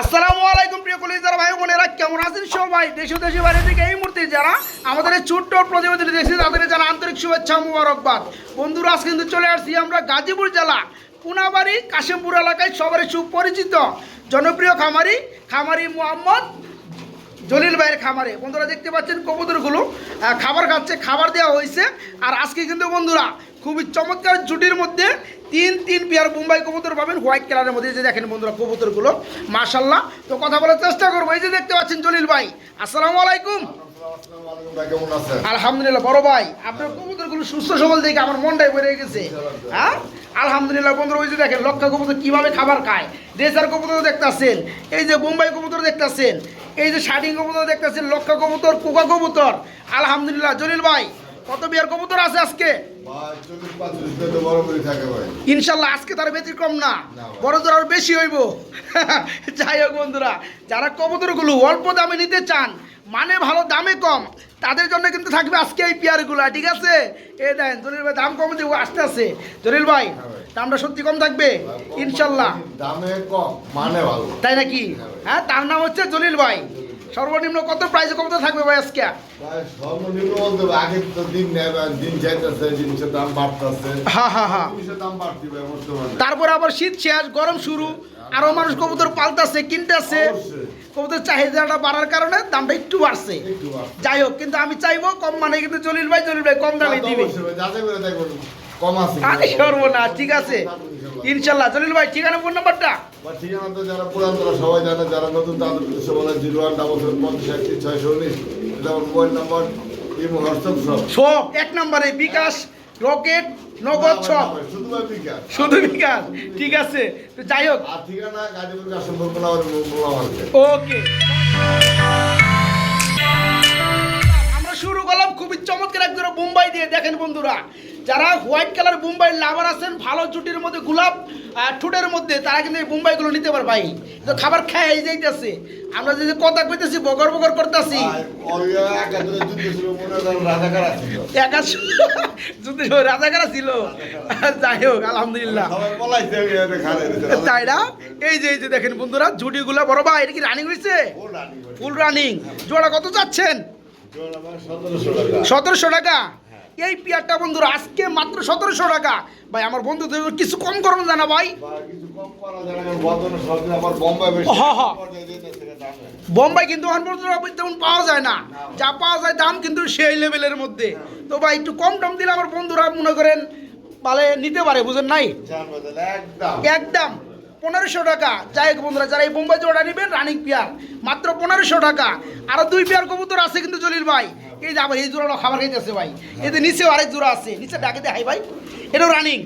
আসসালামু আলাইকুম প্রিয় কলিজ যারা ভাই বোনেরা, কেমন আছেন সবাই? দেশ ও দেশের বাইরে থেকে এই মুহূর্তে যারা আমাদের এই ছোট্ট প্রতিবেদন দেখছে তাদের যারা আন্তরিক শুভেচ্ছা মুবারকবাদ। বন্ধুরা, আজ কিন্তু চলে আসছি আমরা গাজীপুর জেলা, পুনাবাড়ি, কাশিমপুর এলাকায় সবারই সুপরিচিত, জনপ্রিয় খামারি খামারি মোহাম্মদ জলিল ভাইয়ের খামারে। বন্ধুরা, দেখতে পাচ্ছেন কবুতরগুলো খাবার খাচ্ছে, খাবার দেওয়া হয়েছে। আর আজকে কিন্তু বন্ধুরা খুবই চমৎকার জুটির মধ্যে তিন তিন পেয়ার মুম্বাই কবুতর পাবেন হোয়াইট কালারের মধ্যে। যে দেখেন বন্ধুরা কবুতরগুলো মাশাল্লাহ তো কথা বলার চেষ্টা করব। এই যে দেখতে পাচ্ছেন জলিল ভাই। আসসালামু আলাইকুম। আলহামদুলিল্লাহ, বড় ভাই। আপনার কবুতরগুলো সুস্থ সবল দেখে আমার মনটাই বেড়ে গেছে। হ্যাঁ? আলহামদুলিল্লাহ, বন্ধুরা, ওই যে দেখেন লক্ষা কবুতর কীভাবে খাবার খায়। রেসার কবুতর দেখতেছেন। এই যে বোম্বাই কবুতর দেখতেছেন। এই যে শাডিং কবুতর দেখতেছেন। লক্ষা কবুতর, কোকা কবুতর। আলহামদুলিল্লাহ, জলিল ভাই। কত বিয়ার কবুতর আছে আজকে? ইনশাল্লাহ আজকে তার ব্যতিক্রম না। বড় দর আরও বেশি হইব। যাই হোক বন্ধুরা যারা কবুতরগুলো অল্প দামে নিতে চান মানে ভালো দামে কম তাদের জন্য কিন্তু থাকবে আজকে এই পেয়ারগুলো ঠিক আছে? এ দেন জলিল ভাই দাম কম দেবো আসতে আছে জলিল ভাই দামটা সত্যি কম থাকবে? ইনশাল্লাহ। দামে কম মানে ভালো। তাই নাকি? হ্যাঁ তার নাম হচ্ছে জলিল ভাই। সর্বনিম্ন কত প্রাইসে কত থাকবে ভাই আজকে? ভাই সর্বনিম্ন বলতে আগে তো দিন দিন চাইতেছে জিনিসের দাম বাড়তেছে। হ্যাঁ হ্যাঁ হ্যাঁ জিনিসের দাম বাড়তি ভাই বর্তমানে। তারপরে আবার শীত শেষ গরম শুরু আরও মানুষ কবুতর পাল্টাছে কিনতেছে। কবুতর চাহিদাটা বাড়ার কারণে দামটা একটু বাড়ছে। যাই হোক কিন্তু আমি চাইব কম মানে কিন্তু জলিল ভাই জলিল ভাই কম দামে দিবে। যাচাই করে কম আছে আরে সর্বনা ঠিক আছে। ইনশাল্লাহ জলিল ভাই ঠিকানা ফোন নাম্বারটা? ঠিকানা তো যারা পুরান তারা সবাই জানে যারা নতুন তাদের উদ্দেশ্যে বলে জিরো ওয়ান ডাবল সেভেন পঞ্চাশ একত্রিশ ছয়শো উনিশ। এটা আমার মোবাইল নাম্বার ইমো হোয়াটসঅ্যাপ সব। সব এক নম্বরে বিকাশ রকেট নগদ সব। শুধু বিকাশ। শুধু বিকাশ ঠিক আছে। তো যাই হোক। আর ঠিকানা গাজীপুর কাশিমপুর ওকে। আমরা শুরু করলাম খুবই চমৎকার একজন মুম্বাই দিয়ে। দেখেন বন্ধুরা যারা হোয়াইট কালার মুম্বাই লাভার আছেন ভালো জুটির মধ্যে গোলাপ ঠোঁটের মধ্যে তারা কিন্তু এই মুম্বাইগুলো নিতে পারে ভাই। তো খাবার খায় এই যাইতেছে। আমরা যদি কথা কইতেছি বগর বগর করতেছি। যুদ্ধ রাজাকারা ছিল। যাই হোক আলহামদুলিল্লাহ। তাই না? এই যে এই যে দেখেন বন্ধুরা জুটিগুলো বড় ভাই এটা কি রানিং হয়েছে ফুল রানিং জোড়া কত যাচ্ছেন সতেরোশো টাকা। এই পিয়ারটা বন্ধুরা আজকে মাত্র সতেরোশো টাকা। ভাই আমার বন্ধুদের কিছু কম করুন জানা ভাই। হ্যাঁ, হ্যাঁ। বোম্বাই কিন্তু তেমন পাওয়া যায় না। যা পাওয়া যায় দাম কিন্তু সেই লেভেলের মধ্যে। তো ভাই একটু কম দাম দিলে আমার বন্ধুরা মনে করেন পালে নিতে পারে বুঝেন নাই? একদম। পনেরোশো টাকা। যাই বন্ধুরা যারা এই বোম্বাই জোড়া নেবেন রানিং পেয়ার মাত্র পনেরোশো টাকা। আরও দুই পেয়ার কবুতর আছে কিন্তু জলিল ভাই। এই যে আবার এই জোড়াটা খাবার খাইতেছে ভাই। এতে নিচেও আরেক জোড়া আছে। নিচে ডাকে দেখাই ভাই। এটাও রানিং।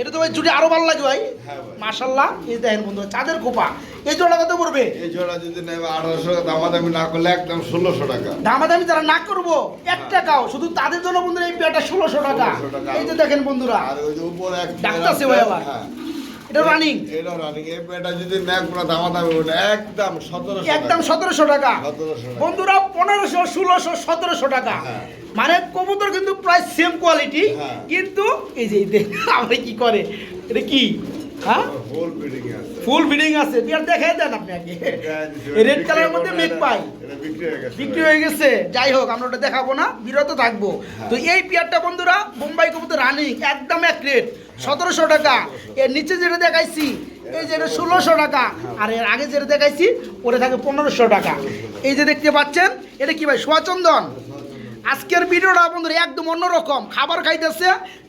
এটা তো ভাই জুটি আরও ভালো লাগে ভাই। হ্যাঁ ভাই। মার্শাল্লাহ এই দেখেন বন্ধু চাঁদের খোপা। এই জোড়া কত পড়বে? এই জোড়া যদি নেবে আঠারোশো দামাদামি না করলে একদম ষোলোশো টাকা। দামাদামি যারা না করব এক টাকাও। শুধু তাদের জন্য বন্ধুরা এই পেয়ারটা ষোলোশো টাকা। এই যে দেখেন বন্ধুরা। আর ওই যে উপরে এক ডাকতাছে ভাই আবার। হ্যাঁ এটা রানিং এটা রানিং এই পেটা যদি নেক পুরো দামাদামি ওটা একদম সতেরোশো একদম সতেরোশো টাকা। 1700 বন্ধুরা পনেরোশো ষোলোশো সতেরোশো টাকা। হ্যাঁ। মানে কবুতর কিন্তু প্রায় সেম কোয়ালিটি হ্যাঁ। কিন্তু এই যে আবার কি করে? এটা কি? হ্যাঁ? হোল বিল্ডিং আছে। ফুল বিডিং আছে। বিয়ার দেখাই দেন আপনি আগে। রেড কালারের মধ্যে মেঘ পাই। বিক্রি হয়ে গেছে। বিক্রি হয়ে গেছে। যাই হোক আমরা ওটা দেখাবো না। বিরত থাকব। তো এই পিয়ারটা বন্ধুরা বোম্বাই কবুতর রানিং একদম এক রেট সতেরোশো টাকা। এর নিচে যেটা দেখাইছি এই যেটা ষোলোশো টাকা। আর এর আগে যেটা দেখাইছি ওটা থাকে পনেরোশো টাকা। এই যে দেখতে পাচ্ছেন এটা কি ভাই সোয়াচন্দন? আজকের ভিডিওটা বন্ধুরা একদম অন্যরকম। খাবার খাইতেছে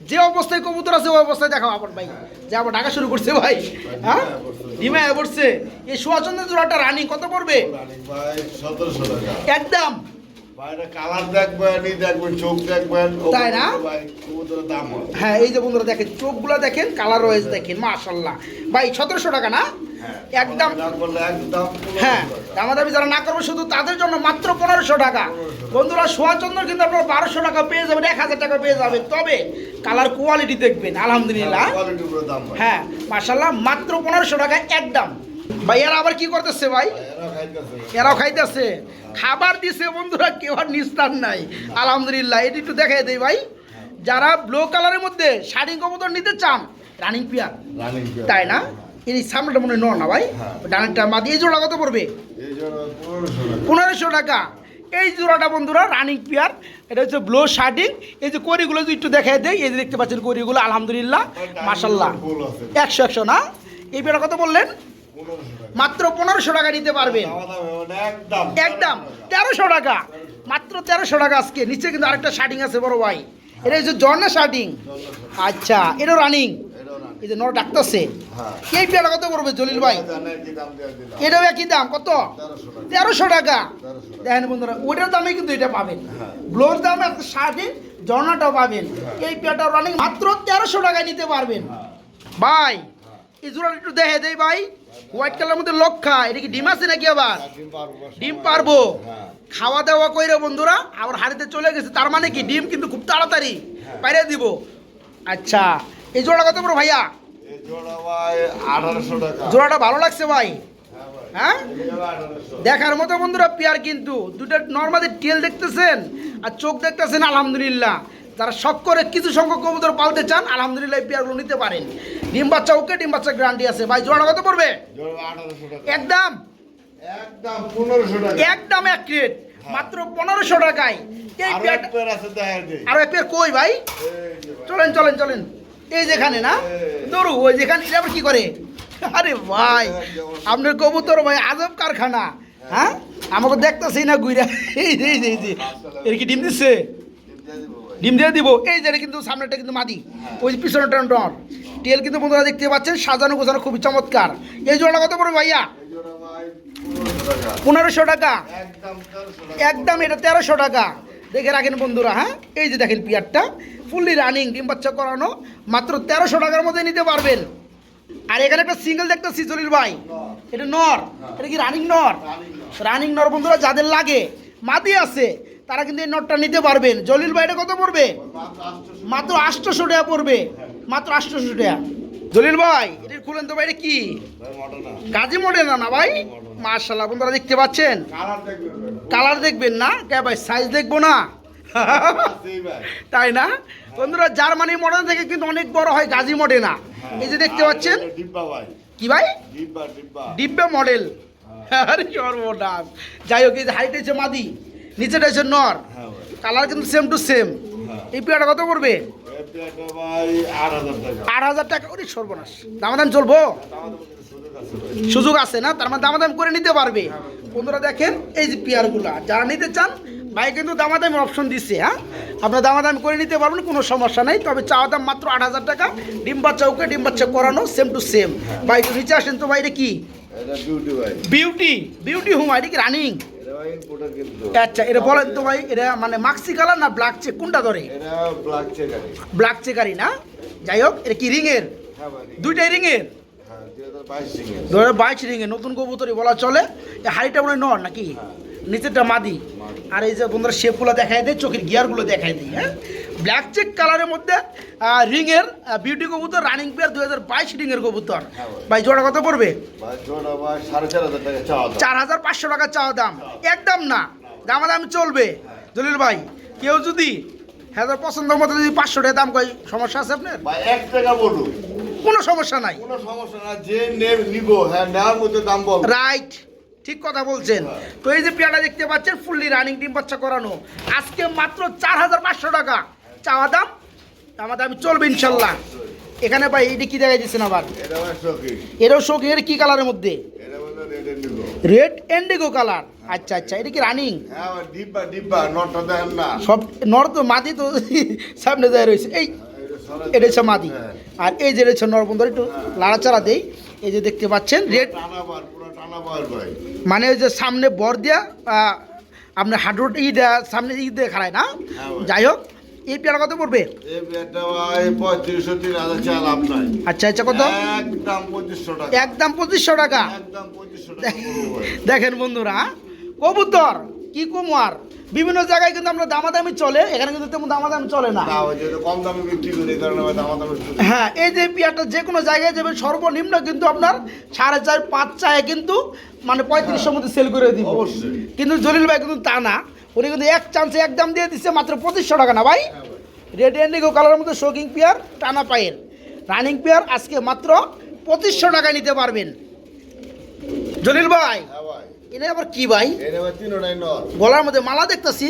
যে অবস্থায় কবুতর আছে ওই অবস্থায় দেখাও আপন ভাই। যে আবার ডাকা শুরু করছে ভাই হ্যাঁ? ডিমায় পড়ছে। এই সোয়াচন্দ্রের জোড়াটা রানিং কত পড়বে? একদম। কালার দেখবেন ই দেখবেন চোখ দেখবেন তাই না? দাম হ্যাঁ। এই যে বন্ধুরা দেখেন চোখগুলো দেখেন কালার রয়েছে দেখেন মাশাল্লাহ ভাই সতেরোশো টাকা না? হ্যাঁ একদম দাম একদম হ্যাঁ দামাদামি যারা না করবে শুধু তাদের জন্য মাত্র পনেরোশো টাকা। বন্ধুরা সোয়াচন্দর কিন্তু আপনারা বারোশো টাকা পেয়ে যাবেন এক হাজার টাকা পেয়ে যাবেন। তবে কালার কোয়ালিটি দেখবেন আলহামদুলিল্লাহ। দাম হ্যাঁ। মাশাল্লাহ মাত্র পনেরোশো টাকা একদম। ভাই এরা আবার কি করতেছে ভাই? এরাও খাইতেছে। খাবার দিছে বন্ধুরা কেউ আর নিস্তার নাই। আলহামদুলিল্লাহ এটি একটু দেখাই দেই ভাই। যারা ব্লু কালারের মধ্যে শাড়ি কবুতর নিতে চান রানিং পিয়ার তাই না? এই সামনেটা মনে হয় ন ভাই। হ্যাঁ। ডানেরটা মাদি এই জোড়া কত পড়বে? পনেরোশো টাকা। এই জোড়াটা বন্ধুরা রানিং পেয়ার এটা হচ্ছে ব্লো শার্টিং এই যে করিগুলো যদি একটু দেখাই দেয় এই যে দেখতে পাচ্ছেন করিগুলো আলহামদুলিল্লাহ মাসাল্লাহ একশো একশো না? এই পেয়ারটা কত বললেন? মাত্র পনেরোশো টাকা নিতে পারবেন। দাম দাম একদম। একদম। তেরোশো টাকা। মাত্র তেরোশো টাকা আজকে। নিচে কিন্তু আরেকটা শার্টিং আছে বড় ভাই। এটা হচ্ছে জর্না শার্টিং আচ্ছা এটা রানিং এই যে নর ডাকতেছে। হ্যাঁ। এই কত করবে জলিল ভাই? এটাও একই দাম কত? তেরোশো টাকা। দেখেন বন্ধুরা ওটার দামে কিন্তু এটা পাবেন। হ্যাঁ। ব্লোর দামে একটা শার্টিং জর্নাটাও পাবেন। এই পেয়ারটা রানিং মাত্র তেরোশো টাকায় নিতে পারবেন। ভাই এই জোড়াটা একটু দেখে দেই ভাই। হোয়াইট কালার মধ্যে লক্ষা এটা কি ডিম আছে নাকি আবার? ডিম পারব। খাওয়া দাওয়া কইরে বন্ধুরা আবার হাড়িতে চলে গেছে তার মানে কি ডিম কিন্তু খুব তাড়াতাড়ি বাইরে দিব। আচ্ছা এই জোড়া কত বড় ভাইয়া? জোড়াটা ভালো লাগছে ভাই? হ্যাঁ হ্যাঁ? দেখার মতো বন্ধুরা পেয়ার কিন্তু দুটো নর্মালি টেল দেখতেছেন আর চোখ দেখতেছেন আলহামদুলিল্লাহ। যারা শখ করে কিছু সংখ্যক কবুতর পালতে চান আলহামদুলিল্লাহ পেয়ারগুলো নিতে পারেন। ডিম বাচ্চা ওকে ডিম বাচ্চা গ্যারান্টি আছে। ভাই জোড়া কত পড়বে? একদম? একদম পনেরোশো টাকা। একদম এক রেট মাত্র পনেরোশো টাকায়। এই আরও এক পেয়ার কই ভাই। চলেন চলেন চলেন। এই যেখানে না? দৌড়ু ওই যেখানে আবার কি করে? আরে ভাই আপনার কবুতর ভাই আজব কারখানা। হ্যাঁ? আমাকে দেখতেছি না গুইরা এই যে এই যে এর কি ডিম দিচ্ছে। ডিম দিয়ে দিব। এই যে কিন্তু সামনেটা কিন্তু মাদি। ওই যে পিছনেটা ডর টেল কিন্তু বন্ধুরা দেখতে পাচ্ছেন সাজানো গোছানো খুবই চমৎকার। এই জোড়া কত পড়বে ভাইয়া? পনেরোশো টাকা। একদম এটা তেরোশো টাকা। দেখে রাখেন বন্ধুরা হ্যাঁ? এই যে দেখেন পিয়ারটা। ফুললি রানিং ডিম বাচ্চা করানো। মাত্র তেরোশো টাকার মধ্যে নিতে পারবেন। আর এখানে একটা সিঙ্গেল দেখতেছি জলিল ভাই। এটা নর। এটা কি রানিং নর? রানিং নর বন্ধুরা যাদের লাগে। মাদি আছে। তারা কিন্তু এই নটটা নিতে পারবেন। জলিল ভাই এটা কত পড়বে? মাত্র আটশোশো টাকা পড়বে। মাত্র আটশোশো টাকা। জলিল ভাই এটা খুলেন তো ভাই এটা কি? ভাই মোটা না মডেল না ভাই? মার্শাল্লাহ বন্ধুরা দেখতে পাচ্ছেন? কালার দেখবেন না? কে ভাই সাইজ দেখব না? তাই না? বন্ধুরা জার্মানি মডেল থেকে কিন্তু অনেক বড় হয় গাজী মডেল না। এই যে দেখতে পাচ্ছেন? কি ভাই? ডিব্বা মডেল আরে সর্বনাশ। যাই হোক এই যে হাইট হচ্ছে মাদি নিচেটা হচ্ছে নর। হ্যাঁ কালার কিন্তু সেম টু সেম এই পেয়ারটা কত পড়বে? এই আট হাজার টাকা। ওরে সর্বনাশ। দামাদাম চলবো? সুযোগ আছে না? তার মানে দামাদাম করে নিতে পারবে। বন্ধুরা দেখেন এই যে পেয়ারগুলো। যারা নিতে চান ভাই কিন্তু দামাদামি অপশন দিচ্ছে হ্যাঁ? আপনার দামাদামি করে নিতে পারবেন কোনো সমস্যা নেই। তবে চাওয়া দাম মাত্র আট হাজার টাকা। ডিম বাচ্চা ওকে ডিম বাচ্চা করানো সেম টু সেম ভাই একটু নিচে আসেন তো ভাই এটা কি? বিউটি বিউটি বিউটি হুম এটা কি রানিং আচ্ছা এটা বলেন তো ভাই এটা মানে মাক্সি কালার না ব্ল্যাক চেক কোনটা ধরে? ব্ল্যাক চেকারি না? যাই হোক এটা কি রিংয়ের হ্যাঁ দুইটাই রিংয়ের হ্যাঁ দু হাজার বাইশ রিংয়ে নতুন কবুতরই বলা চলে। হাড়িটা মনে হয় নর নাকি? নিচেরটা মাদি। আর এই যে বন্ধুরা শেপগুলো দেখাই দেয় চোখের গিয়ারগুলো দেখাই দিই হ্যাঁ? ব্ল্যাক চেক কালারের মধ্যে রিংয়ের বিউটি কবুতর রানিং পেয়ার দু হাজার বাইশ রিংয়ের কবুতর। হ্যাঁ ভাই। জোড়া কত পড়বে? চার হাজার দাম। পাঁচশো টাকা চাওয়া দাম। একদম না। দামাদাম চলবে। জলিল ভাই কেউ যদি হ্যাঁ পছন্দ মতো যদি পাঁচশো টাকা দাম কয় সমস্যা আছে আপনার? এক টাকা বলুন। কোনো সমস্যা নাই। কোনো সমস্যা না যে নেব নিব। হ্যাঁ নেওয়ার মধ্যে দাম বল। রাইট ঠিক কথা বলছেন। তো এই যে পেয়ারা দেখতে পাচ্ছেন ফুললি রানিং ডিম বাচ্চা করানো। আজকে মাত্র চার হাজার পাঁচশো টাকা। চাওয়া দাম আমার দাম চলবে ইনশাল্লাহ। এখানে ভাই এটা কি দেখা দিচ্ছেন আবার? এটা এটাও শোক এর কি কালারের মধ্যে? এটা রেডে এন্ডিগো কালার আচ্ছা আচ্ছা এটা কি রানিং হ্যাঁ ভাই ডিব্বা ডিব্বা নটটা দেখেন না। সব নর তো মাদি তো সামনে যায় রয়েছে। এই এটা হচ্ছে মাদি হ্যাঁ। আর এই যে রয়েছে নরবন্দর একটু লাড়াচাড়া দেই। এই যে দেখতে পাচ্ছেন রেড মানে ওই যে সামনে বর দিয়া আপনার হাডুট ই দেয়া সামনে ই দিয়ে খাড়ায় না? হ্যাঁ যাই হোক এই পেয়ারা কত পড়বে? এই ভাই আচ্ছা আচ্ছা কত? একদম পঁচিশশো টাকা। একদম পঁচিশশো টাকা। একদম পঁচিশশো টাকা দেখেন বন্ধুরা? কবুতর কি কুমার? বিভিন্ন জায়গায় কিন্তু আমরা দামাদামি চলে এখানে কিন্তু তেমন দামাদামি চলে না। কম দামে বিক্রি করি হ্যাঁ এই যে পেয়ারটা যে কোনো জায়গায় যাবে সর্বনিম্ন কিন্তু আপনার সাড়ে চার পাঁচ চায় কিন্তু মানে পঁয়ত্রিশশোর মধ্যে সেল করে দিব। কিন্তু জলিল ভাই কিন্তু তা না। উনি কিন্তু এক চান্সে একদম দিয়ে দিচ্ছে মাত্র পঁচিশশো টাকা না ভাই রেড এন্ডিগো কালারের মধ্যে শোকিং পেয়ার টানা পায়ের রানিং পেয়ার আজকে মাত্র পঁচিশশো টাকা নিতে পারবেন জলিল ভাই হ্যাঁ এটা আবার কি ভাই গলার মধ্যে মালা দেখতেছি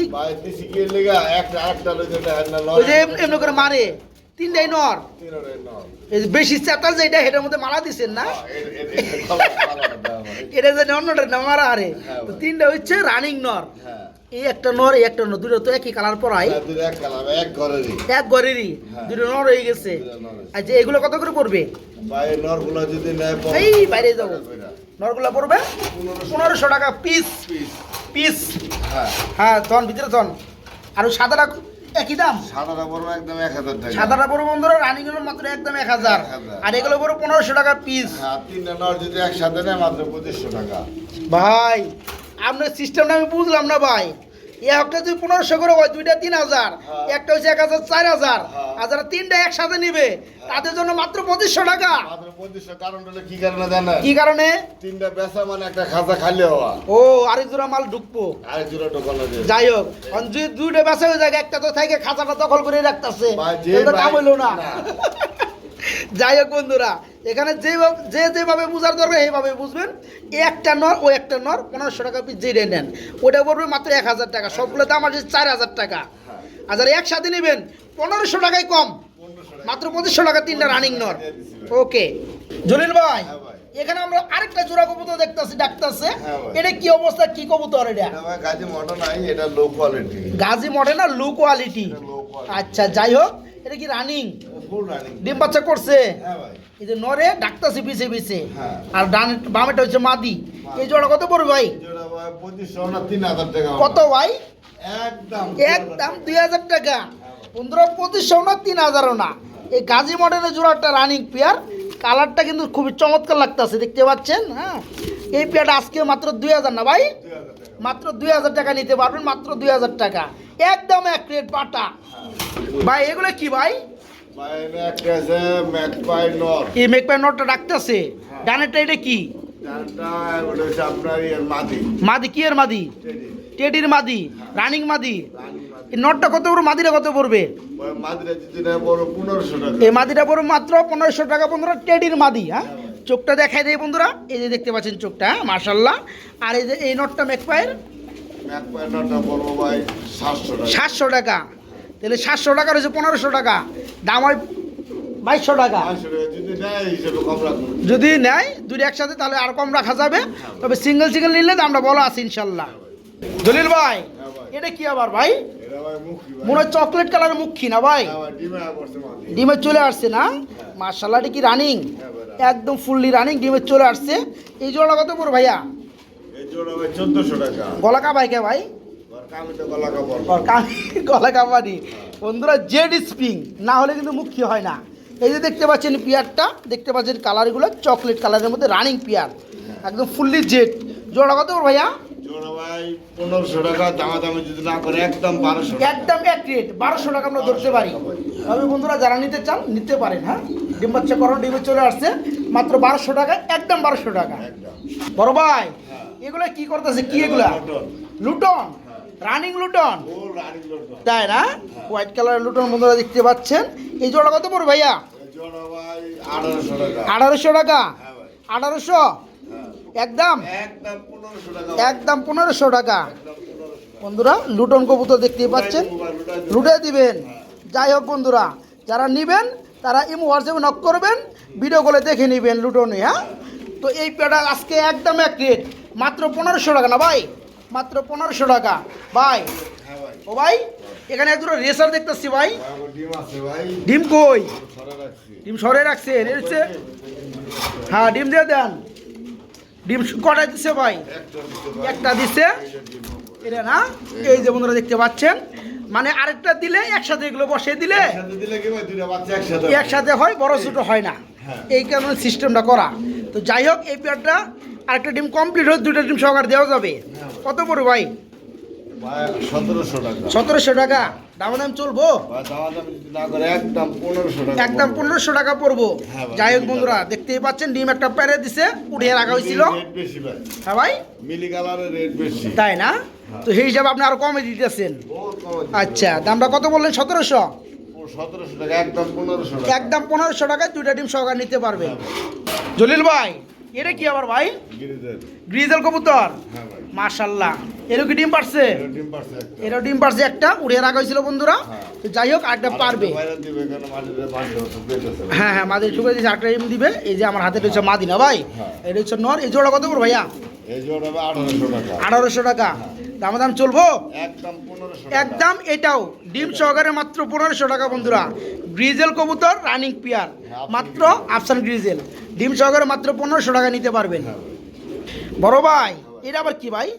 এমনি করে মারে তিনটাই নর যে বেশি চেতাল যেটা এটার মধ্যে মালা দিচ্ছেন না হ্যাঁ। এটা যে অন্যটা না মারা আরে হ্যাঁ। তিনটা হচ্ছে রানিং নর হ্যাঁ এই একটা নর এই একটা নর দুটো তো একই কালার পরাই। হ্যাঁ, এক ঘরেরই। এক ঘরেরই হ্যাঁ। দুটো নর হয়ে গেছে। আচ্ছা এগুলো কত করে পড়বে? ভাই নরগুলো যদি এই বাইরে যাব নরগুলো পড়বে? পনেরোশো। টাকা পিস পিস। হ্যাঁ। হ্যাঁ তখন ভিতরে তখন আর সাদাটা একই দাম? সাদাটা পড়বে একদম এক হাজার টাকা। সাদাটা পড়বে বন্ধুরা রানিং মাত্র একদম এক হাজার। আর এগুলো পড়বে পনেরোশো টাকা পিস তিনটা নর যদি একসাথে নেয় মাত্র পঁচিশশো টাকা। ভাই আপনার সিস্টেমটা আমি বুঝলাম না ভাই। একটা যদি পনেরোশো করে হয় দুইটা তিন হাজার হ্যাঁ। একটা হচ্ছে এক হাজার চার হাজার। হ্যাঁ। আর যারা তিনটা একসাথে নিবে তাদের জন্য মাত্র পঁচিশশো টাকা। কি কারণে জানেন? কি কারণে? তিনটা বেচা মানে একটা খাঁচা খালি হওয়া। ও আরেক জোড়া মাল ঢুকবো। আর জোড়া টোকানো যাই হোক দুইটা বেচা হয়ে যায় একটা তো থাকে খাঁচাটা দখল করে রাখতেছে। হইল না। যাই হোক বন্ধুরা এখানে যেভাবে যে যেভাবে বুঝার দরকার সেইভাবে বুঝবেন। একটা নর ও একটা নর পনেরোশো টাকা পিস যেটা নেন ওটা পড়বে মাত্র এক হাজার টাকা সবগুলো দাম আছে চার হাজার টাকা। আর যারা একসাথে নেবেন পনেরোশো টাকায় কম মাত্র পঁচিশশো টাকা তিনটা রানিং নর। ওকে। জলিল ভাই হ্যাঁ এখানে আমরা আরেকটা জোড়া কবুতর দেখতেছি ডাকতেছে। হ্যাঁ এটা কি অবস্থা? কি কবুতর এটা? ভাই গাজি মটন নাই এটা লো কোয়ালিটি গাজী মডেল না লো কোয়ালিটি। আচ্ছা যাই হোক এটা কি রানিং ডিম বাচ্চা করছে। হ্যাঁ এই যে নরে ডাকতাছে পিছে পিছে। হ্যাঁ। আর ডান বামেটা হচ্ছে মাদি। এই জোড়া কত পড়বে ভাই? কত ভাই? একদম। একদম দুই হাজার টাকা। পনেরো পঁচিশশো না তিন হাজারও না। এই গাজী মডেলের জোড়াটা রানিং পেয়ার কালারটা কিন্তু খুবই চমৎকার লাগতেছে দেখতে পাচ্ছেন? হ্যাঁ। এই পেয়ারটা আজকে মাত্র দুই হাজার না ভাই? মাত্র দুই হাজার টাকা নিতে পারবেন মাত্র দুই হাজার টাকা। একদম এক প্লেট পাটা ভাই এগুলো কি ভাই? এই নোটটা ডানেরটা এটা কি? মাদি। কি এর মাদি? টেডির। মাদি রানিং মাদি। এই নটটা কত মাদিটা কত পড়বে? মাদিরা এই মাদিটা পড়বে মাত্র পনেরোশো টাকা বন্ধুরা টেডির মাদি হ্যাঁ? চোখটা দেখাই দেয় বন্ধুরা এই যে দেখতে পাচ্ছেন চোখটা হ্যাঁ মার্শাল্লাহ আর এই যে এই নটটা টাকা। সাতশো টাকা। তাহলে সাতশো টাকা রয়েছে পনেরোশো টাকা। দাম হয় বাইশশো টাকা। যদি নেয় দুটো একসাথে তাহলে আর কম রাখা যাবে। তবে সিঙ্গেল সিঙ্গেল নিলে দামটা বলা আছে ইনশাল্লাহ। দলিল ভাই হ্যাঁ এটা কি আবার ভাই? মনে হয় চকলেট কালারের মুখী না ভাই? হ্যাঁ ডিমে চলে আসছে না? মার্শাল্লাহ এটা কি রানিং হ্যাঁ একদম ফুললি রানিং ডিমে চলে আসছে। এই জোড়া কত পড়ো ভাইয়া? ভাই গলা কে ভাই? গলা কাবানি বন্ধুরা জেড স্প্রিং না হলে কিন্তু মুখ্য হয় না। এই যে দেখতে পাচ্ছেন পিয়ারটা দেখতে পাচ্ছেন কালারগুলো চকলেট কালারের মধ্যে রানিং পিয়ার। একদম ফুললি জেড। জোড়া কত ভাইয়া? পনেরোশো টাকা দামাদামি যদি না করে একদম বারোশো একদম এক রেট বারোশো টাকা আমরা ধরতে পারি। তবে বন্ধুরা যারা নিতে চান নিতে পারেন হ্যাঁ? ডিম বাচ্চা করো ডিমে চলে আসছে মাত্র বারোশো টাকা একদম বারোশো টাকা। একদম। বড় ভাই এগুলো কি করতেছে? কি এগুলা? লটন। Running Luton. তাই না? হোয়াইট কালারের লুটন বন্ধুরা দেখতে পাচ্ছেন। এই জোড়া কত পড়বে ভাইয়া? আঠারোশো টাকা। আঠারোশো টাকা? হ্যাঁ হ্যাঁ। একদম? একদম পনেরোশো টাকা বন্ধুরা লুটন কবুতর দেখতেই পাচ্ছেন। লুটে দিবেন। যাই হোক বন্ধুরা যারা নেবেন তারা ইমো হোয়াটসঅ্যাপে নক করবেন ভিডিও কলে দেখে নেবেন লুটনে হ্যাঁ? তো এই পেটা আজকে একদম এক রেট মাত্র পনেরোশো টাকা না ভাই? মাত্র পনেরোশো টাকা। ভাই ও ভাই এখানে এক দুটো রেসার দেখতেছি ভাই। ডিম কই? ডিম সরে রাখছেন এর হচ্ছে হ্যাঁ ডিম দিয়ে দেন। ডিম কটায় দিচ্ছে ভাই? একটা দিচ্ছে। এটা না? এই যে বন্ধুরা দেখতে পাচ্ছেন। মানে আরেকটা দিলে একসাথে এগুলো বসে দিলে একসাথে হয় বড় ছোটো হয় না। এই কারণে সিস্টেমটা করা। তো যাই হোক এই পেয়ারটা আরেকটা ডিম কমপ্লিট হয়ে দুটো ডিম সহকারে দেওয়া যাবে। কত পড়বে ভাই? সতেরোশো টাকা। চলবো? দামাদামি করে একদম পনেরোশো টাকা পড়ব। হ্যাঁ যাই হোক বন্ধুরা দেখতেই পাচ্ছেন ডিম একটা প্যারে দিছে উঠিয়ে রাখা হয়েছিল। হ্যাঁ ভাই? মিলি কালারের রেট বেশি। তাই না? তো সেই হিসাবে আপনি আরও কমে দিতেছেন। আচ্ছা দামটা কত বললেন? সতেরোশো? একদম পনেরোশো টাকায় দুইটা ডিম সহকারে নিতে পারবে। জলিল ভাই এটা কি আবার ভাই? গ্রিজেল। কবুতর? হ্যাঁ ভাই। মাশাল্লাহ এরও কি ডিম পারছে? এরও ডিম পারছে একটা। উড়িয়ে রাখা হয়েছিল বন্ধুরা। হ্যাঁ। তো যাই হোক আরেকটা পারবে। হ্যাঁ হ্যাঁ মাদির শুকে দিয়েছে আরেকটা ডিম দিবে। এই যে আমার হাতে রয়েছে মাদি না ভাই। হ্যাঁ। এটা হচ্ছে নর এই জোড়া কত পড়বে ভাইয়া? আঠারোশো টাকা। আঠারোশো দাম দাম চলবো? একদম এটাও। ডিম সহকারে মাত্র পনেরোশো টাকা বন্ধুরা। গ্রিজেল কবুতর রানিং পিয়ার। মাত্র আফসান গ্রিজেল। ডিম সহকারে মাত্র পনেরোশো টাকা নিতে পারবেন। হ্যাঁ। বড় ভাই এটা আবার কি ভাই?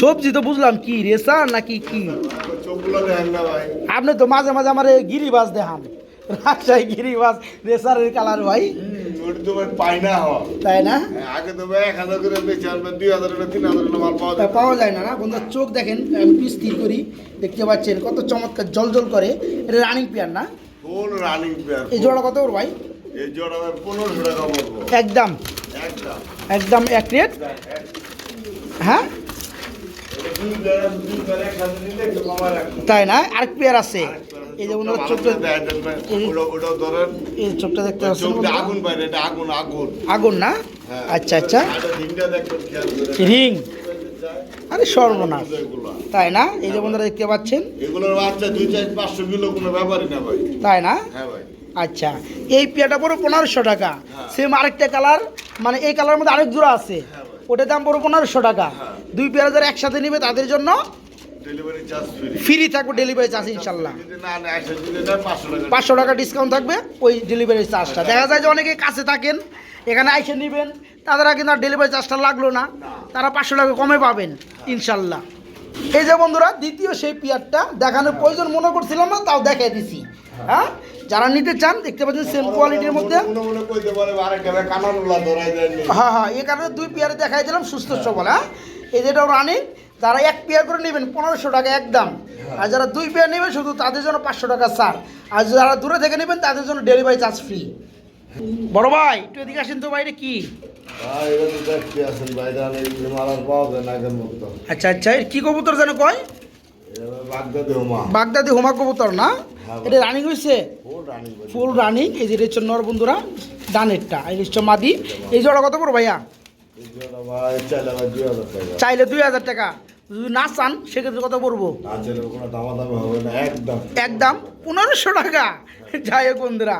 সবজি। তো বুঝলাম কি রেসার নাকি কি? আপনি তো মাঝে মাঝে আমার গিরিবাজ দেখান। রাজশাহী গিরিবাজ রেসারের কালার ভাই। ওটা তো ভাই পাই না হওয়া। তাই না? আগে তো ভাই এক হাজার করে বেশি আনবেন দুই হাজার করে তিন হাজার করে মাল পাওয়া যায় পাওয়া যায় না না? বন্ধুর চোখ দেখেন আমি স্থির করি দেখতে পাচ্ছেন কত চমৎকার জল জল করে। এটা রানিং পেয়ার না? ফুল রানিং পেয়ার এই জোড়া কত ওর ভাই? এই জোড়া ভাই পনেরোশো টাকা বলব। একদম। একদম। একদম এক রেট হ্যাঁ তাই না? আরেক পেয়ার আছে। এই যে বন্ধুরা চোখটা এই- ওটা ধরেন এই চোখটা দেখতে পাচ্ছেন আগুন বাইরে এটা আগুন আগুন। আগুন না? হ্যাঁ। আচ্ছা আচ্ছা। রিং? আরে সর্বনাশ। তাই না? এই যে বন্ধুরা দেখতে পাচ্ছেন? এগুলোর বাচ্চা দুই চার পাঁচশো কিলো কোনো ব্যাপারই না ভাই। তাই না? হ্যাঁ ভাই। আচ্ছা। এই পেয়ারটা পড়ো পনেরোশো টাকা। হ্যাঁ। সেম আরেকটা কালার মানে এই কালারের মধ্যে আরেক জোড়া আছে। হ্যাঁ ওটার দাম পড়ো পনেরোশো টাকা। হ্যাঁ। দুই পেয়ারা যারা একসাথে নিবে তাদের জন্য ফ্রি থাকবে ডেলিভারি চার্জ ইনশাল্লাহ। পাঁচশো টাকা ডিসকাউন্ট থাকবে ওই ডেলিভারি চার্জটা দেখা যায় যে অনেকে কাছে থাকেন এখানে আইসে নেবেন তাদের কিন্তু আর ডেলিভারি চার্জটা লাগল না। তারা পাঁচশো টাকা কমে পাবেন ইনশাল্লাহ। এই যে বন্ধুরা দ্বিতীয় সেই পিয়ারটা দেখানোর প্রয়োজন মনে করছিলাম না তাও দেখাই দিছি। হ্যাঁ? যারা নিতে চান দেখতে পাচ্ছেন সেম কোয়ালিটির মধ্যে। হ্যাঁ হ্যাঁ এই কারণে দুই পেয়ারে দেখাই দিলাম সুস্থ সবল হ্যাঁ? এই যেটা রানিং যারা এক পেয়ার করে নেবেন পনেরোশো টাকা একদম আর যারা দুই পেয়ার নেবেন শুধু তাদের জন্য পাঁচশো টাকা ছাড়। আর যারা দূরে থেকে নেবেন তাদের জন্য ডেলিভারি চার্জ ফ্রি বড় ভাই একটু এদিকে আসেন তো বাইরে কি? এটা আচ্ছা আচ্ছা কি কবুতর যেন কয়? বাগদাদি হোমা। কবুতর না? হ্যাঁ। এটা রানিং হয়েছে ফুল রানিং এই যে হচ্ছে নর বন্ধুরা ডানেরটা। এই হচ্ছে মাদি। এই জোড়া কত পড়ো ভাইয়া? চাইলে দুই হাজার টাকা। যদি না চান সেক্ষেত্রে কত পড়ব? হবে না একদম। একদম? পনেরোশো টাকা। যাই হোক বন্ধুরা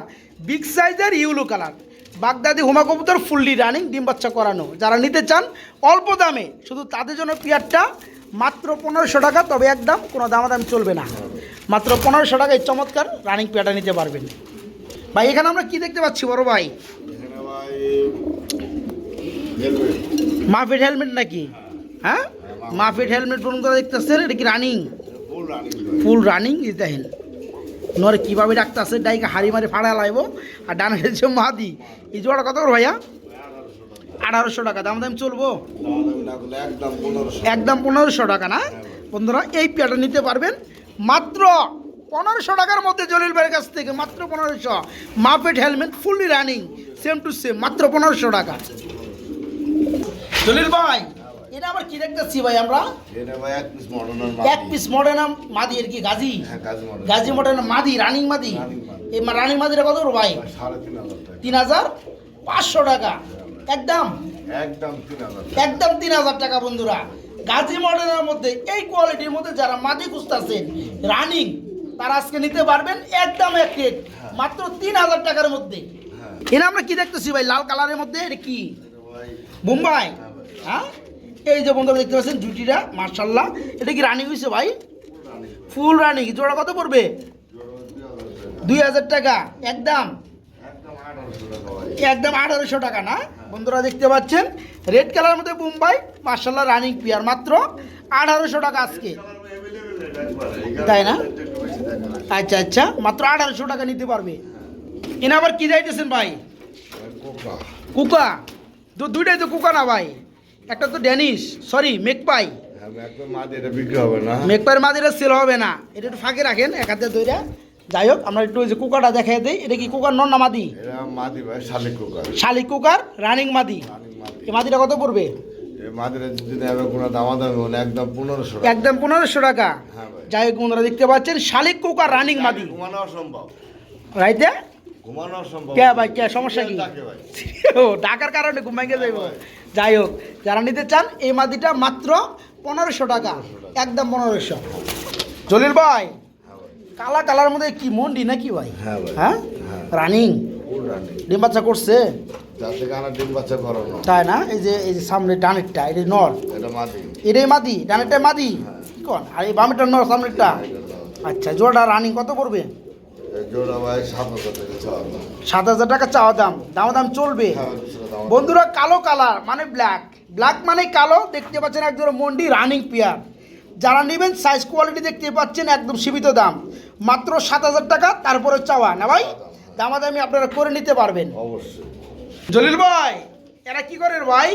বিগ সাইজের ইউলো কালার বাগদাদি হোমা কবুতর ফুললি রানিং ডিম বাচ্চা করানো। যারা নিতে চান অল্প দামে। শুধু তাদের জন্য পিয়ারটা মাত্র পনেরোশো টাকা তবে একদম কোনো দামাদামি চলবে না। মাত্র পনেরোশো টাকায় চমৎকার রানিং পিয়ারটা নিতে পারবেন। ভাই এখানে আমরা কি দেখতে পাচ্ছি বড় ভাই মাফিট হেলমেট নাকি? হ্যাঁ? মাফিট হেলমেট বন্ধুরা দেখতেছেন? এটা কি রানিং ফুল রানিং ফুল এই দেখেন। নরে কীভাবে ডাকতেছে? ডাইকে হাড়ি মারি ফাড়া লাগবো আর ডান হচ্ছে মাদি। এই জোড়া কত করে ভাইয়া? আঠারোশো টাকা। দাম দাম চলবো? একদম পনেরোশো টাকা না? বন্ধুরা, এই পেয়ারটা নিতে পারবেন মাত্র পনেরোশো টাকার মধ্যে জলিল ভাইয়ের কাছ থেকে মাত্র পনেরোশো। মাপেট helmet fully running same to same মাত্র পনেরোশো টাকা। জলিল ভাই এটা আবার কি দেখতেছি ভাই আমরা? এটা ভাই এক পিস মডার্নার এক পিস মডার্ন মাদি এর কি গাজি? হ্যাঁ কাজ মডার্ন গাজি মডার্ন মাদি রানিং মাদি? রানিং। এই কত করে ভাই? টাকা। একদম? একদম টাকা। বন্ধুরা। গাজী মধ্যে এই কোয়ালিটির মধ্যে যারা মাদি খুঁজতেছেন রানিং তারা আজকে নিতে পারবেন একদম এক রেট মাত্র তিন হাজার টাকার মধ্যে। হ্যাঁ। এখানে আমরা কি দেখতেছি ভাই লাল কালারের মধ্যে এটা কি? এটা বোম্বাই হ্যাঁ? এই যে বন্ধুরা দেখতে পাচ্ছেন জুটিটা মার্শাল্লাহ এটা কি রানিং হয়েছে ভাই? ফুল রানিং জোড়া কত পড়বে? দুই হাজার টাকা। একদম। একদম আঠারোশো টাকা না? বন্ধুরা দেখতে পাচ্ছেন রেড কালারের মধ্যে মুম্বাই মার্শাল্লাহ রানিং পিয়ার মাত্র আঠারোশো টাকা আজকে। তাই না? আচ্ছা আচ্ছা। মাত্র আঠারোশো টাকা নিতে পারবে। এনে আবার কি যাইতেছেন ভাই? কুকা। দুইটাই তো কুকা না ভাই। একটা তো ড্যানিশ সরি মেকপাই। না। মেকপাইয়ের মাঝে সেল হবে না। এটা একটু ফাঁকে রাখেন এক হাতে দইরা যাই হোক আমরা একটু ওই যে কুকাটা দেখাই দিই। এটা কি কুকার নন না মাদি? মাদি ভাই শালিক কুকার। শালিক কুকার রানিং মাদি। এই মাদিটা কত পড়বে? একদম পনেরোশো টাকা। একদম পনেরোশো টাকা। হ্যাঁ যাই হোক বন্ধুরা দেখতে পাচ্ছেন শালিক কুকার রানিং মাদি। অসম্ভব। রাইতে কে ভাই কে? সমস্যা কি? ও কারণে ঘুম ভেঙে যাইব। যাই হোক যারা নিতে চান এই মাদিটা মাত্র পনেরোশো টাকা। একদম পনেরোশো। জলিল ভাই হ্যাঁ কালা কালার মধ্যে কি মন্ডি নাকি ভাই? হ্যাঁ হ্যাঁ? হ্যাঁ। রানিং? ডিম বাচ্চা করছে? তাই না? এই যে এই যে সামনে ডানেরটা এটা নর মাদি। এটাই মাদি? ডানেরটা মাদি? কি কন? আর এই বামেরটা নর সামনেরটা? আচ্ছা জোড়া রানিং কত পড়বে? ভাই সাত হাজার টাকা চাওয়া দাম। দাম। দাম চলবে। হ্যাঁ বন্ধুরা কালো কালার মানে ব্ল্যাক ব্ল্যাক মানে কালো দেখতে পাচ্ছেন একজন মন্ডি রানিং পেয়ার যারা নেবেন সাইজ কোয়ালিটি দেখতে পাচ্ছেন একদম সীমিত দাম। মাত্র সাত হাজার টাকা তারপরে চাওয়া। না ভাই? দামাদামি আপনারা করে নিতে পারবেন। অবশ্যই। জলিল ভাই এরা কি করেন ভাই?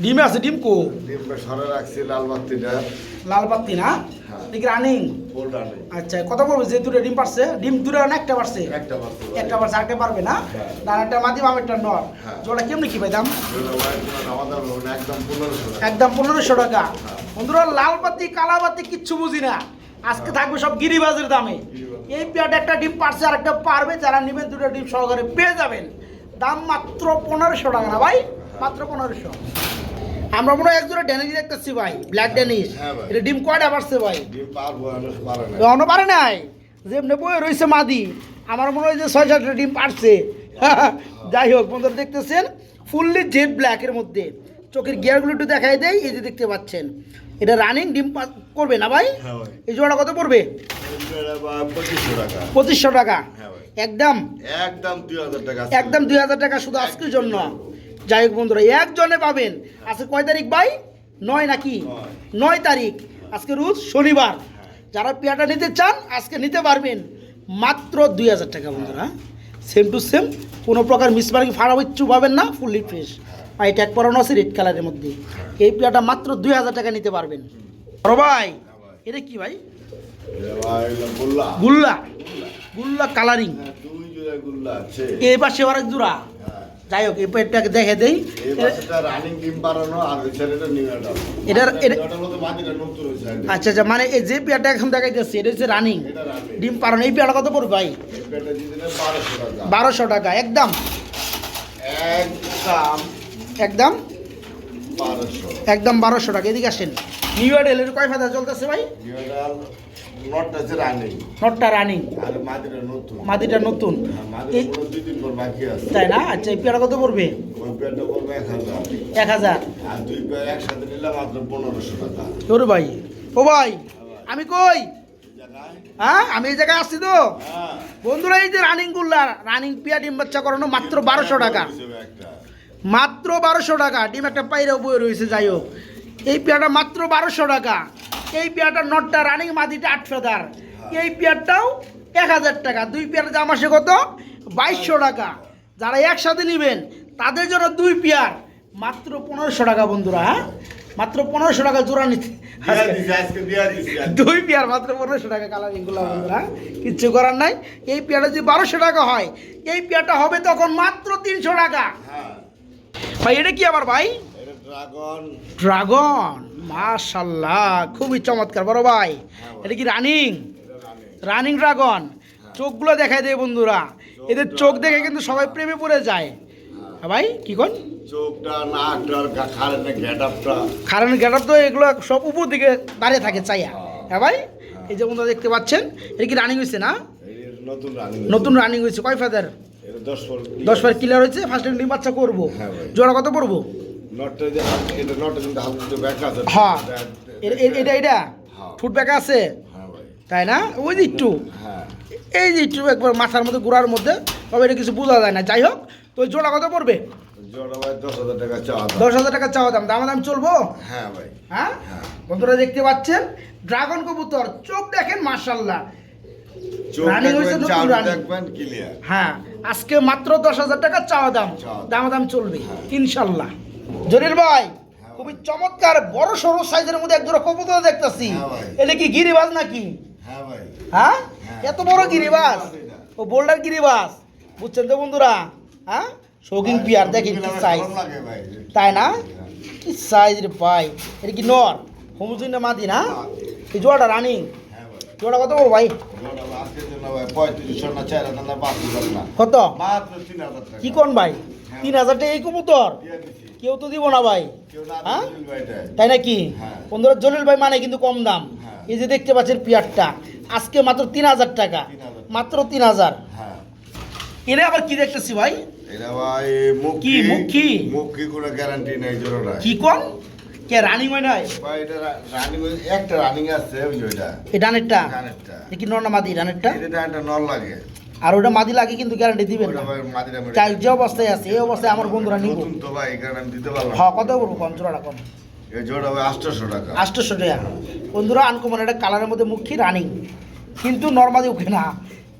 ডিমে আছে ডিমে কো? ডিমে সরে রাখছি লাল বাতিটা লাল পাত্তি না হ্যাঁ। দেখি রানিং আচ্ছা কত পড়বে যে দুটো ডিম পারছে ডিম দুটো না একটা পারছে? একটা বাতি একটা পারছে আরেকটা পারবে না? হ্যাঁ। দানারটা মাদি বামেরটা নর। হ্যাঁ। জোড়া কেমনি কি ভাই দাম? না, একদম পনেরোশো টাকা। বন্ধুরা লাল বাতি কালা বাতি কিচ্ছু বুঝি না। আজকে থাকবে সব গিরিবাজের দামে। এই পেয়ারটা একটা ডিম পারছে আর একটা পারবে। যারা নেবেন দুটো ডিম সহকারে পেয়ে যাবেন। দাম মাত্র পনেরোশো টাকা না ভাই? মাত্র পনেরোশো। আমরা মনে হয় এক জোড়া ড্যানিশ দেখতেছি ভাই ব্ল্যাক ড্যানিশ হ্যাঁ এটা ডিম কয়টা পারছে ভাই? অন্য পারে নাই। যেমনি বই রয়েছে মাদি। আমার মনে হয় যে ছয় সাতটা ডিম পারছে যাই হোক বন্ধুরা দেখতেছেন? ফুললি জেড ব্ল্যাকের মধ্যে। চোখের গিয়ারগুলো একটু দেখাই দেয় এই যে দেখতে পাচ্ছেন। এটা রানিং ডিম করবে না ভাই? হ্যাঁ এই জোড়া কত পড়বে? পঁচিশশো টাকা। হ্যাঁ একদম। একদম দুই হাজার টাকা একদম দুই হাজার টাকা শুধু আজকের জন্য। যাই হোক বন্ধুরা একজনে পাবেন। আজকে কয় তারিখ ভাই? নয় নাকি? নয়। তারিখ। আজকে রোজ শনিবার। যারা পেয়াটা নিতে চান আজকে নিতে পারবেন। মাত্র দুই হাজার টাকা বন্ধুরা। সেম টু সেম কোনো প্রকার মিসমার্কি ফাড়া ইচ্ছু পাবেন না ফুললি ফ্রেশ আর এই এক পরানো আছে রেড কালারের মধ্যে। এই পেয়াটা মাত্র দুই হাজার টাকা নিতে পারবেন। বড় ভাই এটা কি ভাই? এটা গুল্লা গুল্লা কালারিং। হ্যাঁ, এই পাশে আরেক জোড়া। হ্যাঁ। যাই হোক পেয়ারটাকে দেখে দেই। নিউ এটার-। আচ্ছা আচ্ছা মানে এই যে পেয়ারটা এখন দেখাইতেছে এটা হচ্ছে রানিং ডিম পারন এই পেয়ারটা কত পড়বে ভাই? বারোশো টাকা। একদম। একদম। একদম। বারোশো। টাকা এদিকে আসেন। নিউ এলের কয় ফায়দা চলতেছে ভাই? এটার নটটা আছে রানিং নটটা রানিং আর মাটিটা নতুন। মাদিটা নতুন। এই দুই দিন পর বাকি আছে। তাই না? আচ্ছা এই পেয়ারটা কত পড়বে? ওই পেটটা পড়বে এক হাজার। এক হাজার। আর দুই পেয়ার একসাথে নিলে মাত্র পনেরোশো টাকা। তোর ভাই। ও ভাই আমি কই? হ্যাঁ আমি এই জায়গায় আসছি তো। হ্যাঁ। বন্ধুরা এই যে রানিং গুল্লা রানিং পিয়া ডিম বাচ্চা করানো মাত্র বারোশো টাকা। মাত্র বারোশো টাকা। ডিম একটা পাইরেও বয়ে রয়েছে যাই হোক। এই পেয়ারটা মাত্র বারোশো টাকা। এই পেয়ারটা নটটা রানিং মাদিটা আট ফেদার। এই পেয়ারটাও এক হাজার টাকা। দুই পেয়ার দাম আসে কত? বাইশশো টাকা। যারা একসাথে নেবেন তাদের জন্য দুই পেয়ার। মাত্র পনেরোশো টাকা বন্ধুরা হ্যাঁ? মাত্র পনেরোশো টাকা জোড়া নিতে আজকে। দুই পেয়ার মাত্র পনেরোশো টাকা কালারিংগুলো বন্ধুরা কিচ্ছু করার নাই। এই পেয়ারটা যদি বারোশো টাকা হয় এই পেয়ারটা হবে তখন মাত্র তিনশো টাকা। হ্যাঁ। ভাই এটা কি আবার ভাই? ড্রাগন। ড্রাগন মাশাল্লাহ খুবই চমৎকার। বড় ভাই এটা কি রানিং? রানিং। ড্রাগন। চোখগুলো দেখায় দেয় বন্ধুরা। এদের চোখ দেখে কিন্তু সবাই প্রেমে পড়ে যায়। হ্যাঁ। ভাই কি কোন? চোখটা নাকটা আপটা তো এগুলো সব উপর দিকে দাঁড়িয়ে থাকে চাইয়া হ্যাঁ। ভাই এই যে বন্ধুরা দেখতে পাচ্ছেন এটা কি রানিং হয়েছে না? নতুন রানিং হয়েছে কয় ফেদার দশ বার ক্লিয়ার হয়েছে ফার্স্ট ডিম বাচ্চা করব। হ্যাঁ জোড়া কত পড়ব? হ্যাঁ। এটা- এটা? হ্যাঁ। আছে? হ্যাঁ তাই না? ওই যে একটু। এই যে একটু একবার মাথার মধ্যে গোড়ার মধ্যে তবে এটা কিছু বোঝা যায় না। যাই হোক তো জোড়া কত পড়বে? দশ হাজার টাকা চাওয়া দাম। দাম। দাম চলবো? হ্যাঁ ভাই। হ্যাঁ। বন্ধুরা দেখতে পাচ্ছেন ড্রাগন কবুতর। চোখ দেখেন মার্শাল্লাহ হ্যাঁ। আজকে মাত্র দশ হাজার টাকা চাওয়া দাম। দাম। দাম চলবে। ইনশাল্লাহ জলিল ভাই খুবই চমৎকার বড় সড়ো সাইজের মধ্যে এক জোড়া কবুতর দেখতেছি। হ্যাঁ এটা কি গিরিবাজ নাকি? হ্যাঁ ভাই। হ্যাঁ? হ্যাঁ। এত বড় গিরিবাজ? ও বোল্ডার গিরিবাজ। বুঝছেন তো বন্ধুরা? হ্যাঁ? শৌখিন পিয়ার দেখেন কি সাইজ তাই না? কি সাইজ রে ভাই। এটা কি নর? হোমসিনটা মাদি না? এই জোড়াটা রানিং। জোড়া কত বড় ভাই? না না না। কত? কি কোন ভাই? তিন হাজার টাকা এই কবুতর। কেউ তো দিব না ভাই। হ্যাঁ? তাই নাকি? হ্যাঁ। বন্ধুরা জলিল ভাই মানে কিন্তু কম দাম। হ্যাঁ। এই যে দেখতে পাচ্ছেন পিয়ারটা আজকে মাত্র তিন হাজার টাকা। মাত্র তিন হাজার। হ্যাঁ। এনে আবার কি দেখতেছি ভাই? এটা ভাই মুখ। কি, মুখ? কি? কোনো গ্যারান্টি নেই কি কোন? কে রানিং হয়? ভাই এটা রানিং একটা রানিং আছে ওই ওইটা। এই ডানেরটা? নর না মাদি ডানেরটা? এটা লাগে। আর ওটা মাদি লাগে কিন্তু গ্যারান্টি দিবেন চাই যে অবস্থায় আছে এই অবস্থায় আমার বন্ধুরা নিব। তো ভাই এখানে আমি দিতে পারলাম হ্যাঁ কত বলব কম জোড়াটা কম। এই জোড়া ভাই আটশোশো টাকা। বন্ধুরা আনকমন একটা কালারের মধ্যে মুখী রানিং কিন্তু নর্মালি ওকে না।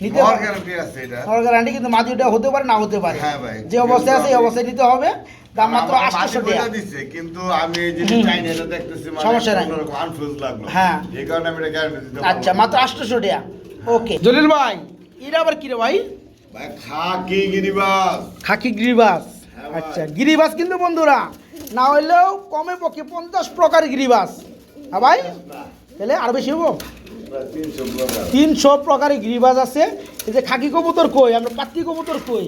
নিতে হবে। গ্যারান্টি আছে এটা। গ্যারান্টি কিন্তু মাদি ওটা হতে পারে না হতে পারে। হ্যাঁ ভাই। যে অবস্থায় আছে এই অবস্থায় নিতে হবে। দাম মাত্র মাটি টাকা। বইলা কিন্তু আমি এই যে চাইনা এটা দেখতেছি মানে সমস্যা নাই। লাগল। হ্যাঁ। এই কারণে আমি এটা guarantee দিতে আচ্ছা মাত্র আটশোশো টাকা। ওকে জলিল ভাই এটা আবার কি রে ভাই? ভাই খাকি গিরিবাস। খাকি গিরিবাস। হ্যাঁ আচ্ছা গিরিবাস কিন্তু বন্ধুরা না হইলেও কমে পক্ষে পঞ্চাশ প্রকার গিরিবাস। হ্যাঁ ভাই? তাহলে আর বেশি হব? তিনশো প্রকারের গিরিবাজ আছে। এই যে খাকি কবুতর কই আমরা পাত্তি কবুতর কই?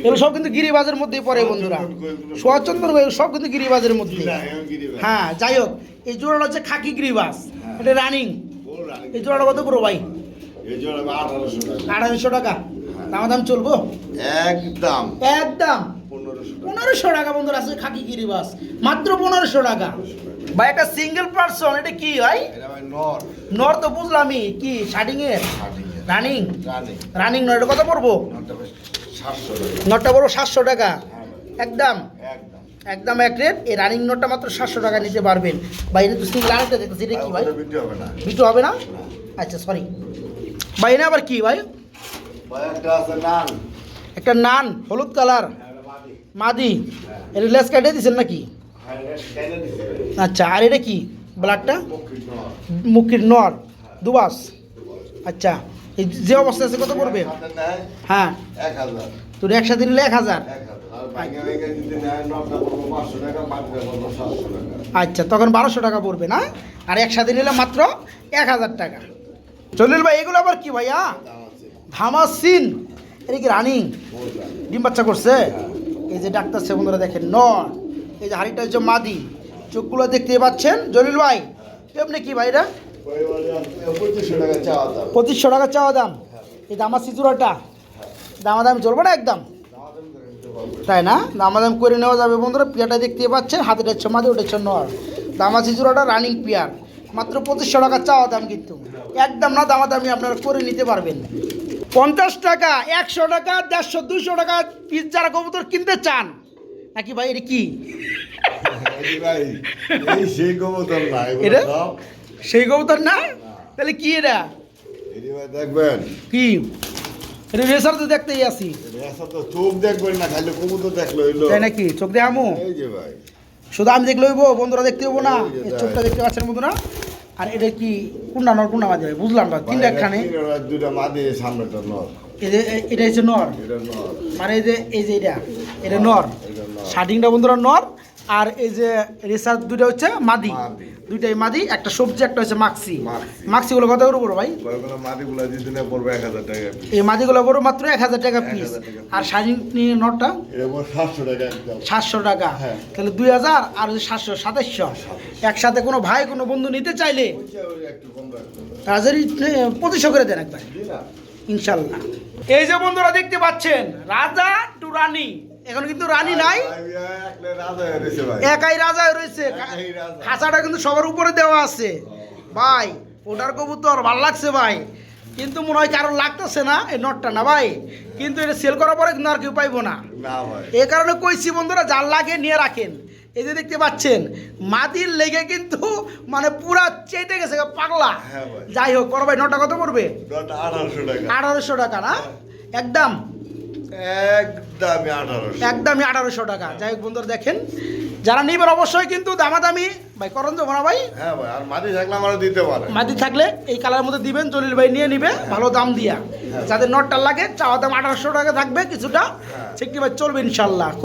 এগুলো সব কিন্তু গিরিবাজের মধ্যেই পড়ে বন্ধুরা। সোয়াচন্দন কই সব কিন্তু গিরিবাজের মধ্যে। না, হ্যাঁ যাই হোক এই জোড়াটা হচ্ছে খাকি গিরিবাজ হ্যাঁ। এটা রানিং এই জোড়াটা কত করো ভাই? এই জোড়া ভাই 1800 টাকা। আড়াইশো টাকা? দাম দাম চলবো? একদম। একদম? পনেরোশো টাকা। বন্ধুরা আছে খাকি গিরিবাস মাত্র পনেরোশো টাকা। ভাই একটা সিঙ্গেল পার্সন এটা কি হয় ভাই নর। নর তো বুঝলামই। কি শার্টিং এর? রানিং রানিং নয় এটা কত পড়ব? নরটা ভাই 700 টাকা। নটটা বড় সাতশো টাকা? হ্যাঁ একদম? একদম। একদম এক রেট এই রানিং নোটটা মাত্র সাতশো টাকা নিতে পারবেন। ভাই এটা তো সিঙ্গেল আরেকটা দেখতেছি এটা কি ভাই। বিটু হবে না। আচ্ছা সরি ভাই এটা আবার কি ভাই? একটা নান। হলুদ কালার। হ্যাঁ, মাদি। মাদি। এটা লেস কাটে দিচ্ছেন নাকি? হ্যাঁ। আচ্ছা আর এটা কি? ব্লাডটা। মুখির নর দুবাস। আচ্ছা এই যে অবস্থা আছে কত পড়বে? হ্যাঁ। 1000 তোর একসাথে নিলে এক হাজার? এক হাজার। আর ভাঙে ভাঙে যদি নেয়, নটটা পড়ব 500 টাকা, মাটিটা পড়ব 700 টাকা। আচ্ছা তখন বারোশো টাকা পড়বে না? আর একসাথে নিলে মাত্র এক হাজার টাকা। চলিল ভাই এগুলো আবার কি ভাইয়া? দাম। ধামাসিন। এটা কি রানিং? ডিম বাচ্চা করছে? এই যে ডাক্তার সে বন্ধুরা দেখেন নর। এই যে হাড়িটা হচ্ছে মাদি। চোখগুলো দেখতে পাচ্ছেন? জলিল ভাই এমনি কি ভাই এটা? ওই বলে আছে, 2500 টাকা চাওয়া দাম। পঁচিশশো টাকা চাওয়া দাম। এই দামাসি চূড়াটা। দামাদাম চলবে না একদম? দাম। তাই না? দামাদাম করে নেওয়া যাবে বন্ধুরা। পিয়াটা দেখতে পাচ্ছেন হাতে হচ্ছে মাদি ওটা হচ্ছে নর। দামাসি চূড়াটা রানিং পিয়ার। মাত্র পঁচিশশো টাকা চাওয়া দাম কিন্তু। একদম না দামাদামি আপনারা করে নিতে পারবেন পঞ্চাশ টাকা একশো টাকা দেড়শো দুশো টাকা পিস যারা কবুতর কিনতে চান নাকি ভাই এটা কি? ভাই, সেই কবুতর না, এটা? সেই কবুতর না? তাহলে কি এটা? দেখবেন, কি? এটা রেসার তো দেখতেই আসি রেসা তো চোখ দেখবেন না, খালি কবুতর দেখলে। তাই নাকি? চোখ দেখামো? এই যে ভাই, শুধু আমি দেখলে হইবো বন্ধুরা দেখতে হইবো না এই। চোখটা দেখতে পাচ্ছেন বন্ধুরা আর এটা কি কুন্ডা নর কুন্ডা মাদি বুঝলাম না তিনটা একখানে তিন দুইটা মাদি, সামনেটা নর। এই যে এটা হচ্ছে নর মানে এই যে এই যে এটা এটা নর এটা নর। শার্টিংটা বন্ধুরা নর আর এই যে রিসার্চ দুইটা হচ্ছে মাদি। দুইটাই মাদি একটা সবজি একটা হচ্ছে মাক্সি। মাক্সি। মাক্সিগুলো কত করে পড়ো ভাই? মাদিগুলা দিদিনে পড়বে 1000 টাকা। এই মাদিগুলো বড় মাত্র এক হাজার টাকা পিস 1000 টাকা piece। আর শাড়ি নটটা? এটা পড়বে 700 টাকা একদম। সাতশো টাকা। হ্যাঁ। তাহলে দুই হাজার আর ওই সাতশো সাতাশশো। একসাথে কোনো ভাই কোনো বন্ধু নিতে চাইলে পঁচিশশো করে দেন একবার। এই যে বন্ধুরা দেখতে পাচ্ছেন রাজা টু রানী এখন কিন্তু রানী নাই। হয়ে একাই রাজা রয়েছে। খাঁচাটা কিন্তু সবার উপরে দেওয়া আছে। ভাই ওটার কবুতর ভালো লাগছে ভাই। কিন্তু মনে হয় কারোর লাগতেছে না এই নটটা না ভাই। কিন্তু এটা সেল করার পরে কিন্তু আর কেউ পাইবো না। এ কারণে কইছি বন্ধুরা জাল লাগে নিয়ে রাখেন। এই যে দেখতে পাচ্ছেন মাটির লেগে কিন্তু মানে পুরা চেটে গেছে পাগলা। হ্যাঁ যাই হোক বড় ভাই নটা কত পড়বে? নটা 1800 টাকা। আঠারোশো টাকা না? একদম। একদমই 1800 একদমই আঠারোশো টাকা। যাই হোক বন্ধুরা দেখেন যারা নিবেন অবশ্যই কিন্তু দামাদামি ভাই করণ তো ভাই। হ্যাঁ ভাই আর মাটি থাকলে আমরা দিতে পারে। মাটি থাকলে এই কালার মধ্যে দিবেন জলিল ভাই নিয়ে নিবে ভালো দাম দিয়া। যাদের নটটা লাগে চাওয়া দাম আঠারোশো টাকা থাকবে কিছুটা। ঠিক সেটি ভাই চলবে ইনশাল্লাহ।